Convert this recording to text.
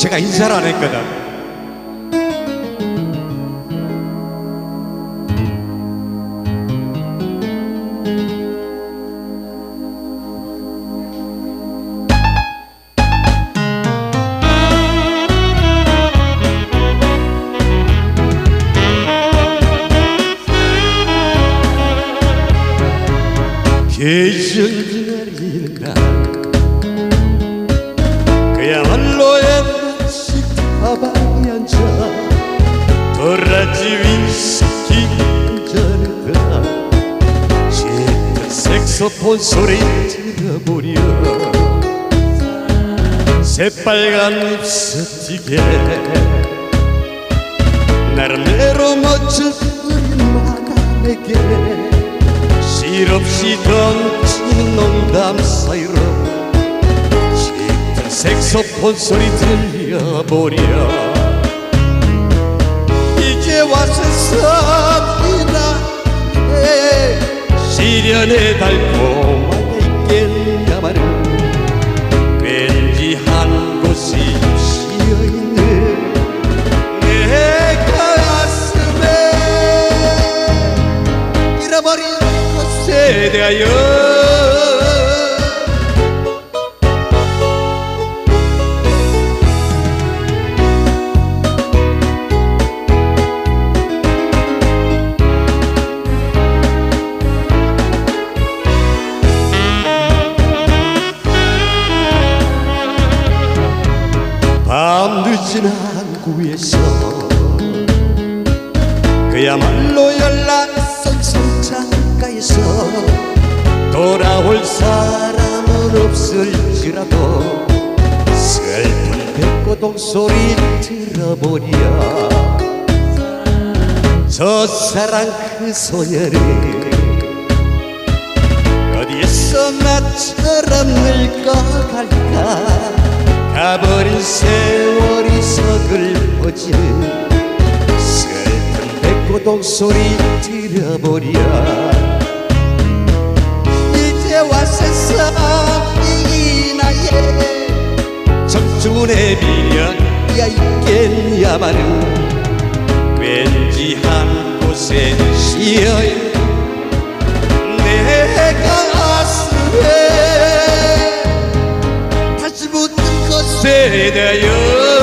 제가 인사를 안 했거든. 계절이 내리는가 색소폰 소리 들어보려 새빨간 입새튀게 나름대로 멋진 마감에게 실없이 던지는 농담 사이로 짙은 색소폰 소리 들려보려 이제 와서 시련의 달콤하게 있겠냐마는 왠지 한 곳이 쉬어있는 내 가슴에 잃어버린 것에 대하여 밤 늦은 항구에서 그야말로 연락선 성창가에서. 돌아올 사람은 없을지라도 슬픈 백고동 소리 들어보랴 저 사랑 그 소녀를 어디에서 나처럼 늙어갈까 가버린 세월이 서글퍼지는 슬픈 백고동 소리 들어보랴 이제 와서 이 나의 청춘의 미련이야 있겠냐마는 왠지 한 곳에 쉬어있 和谁的忧？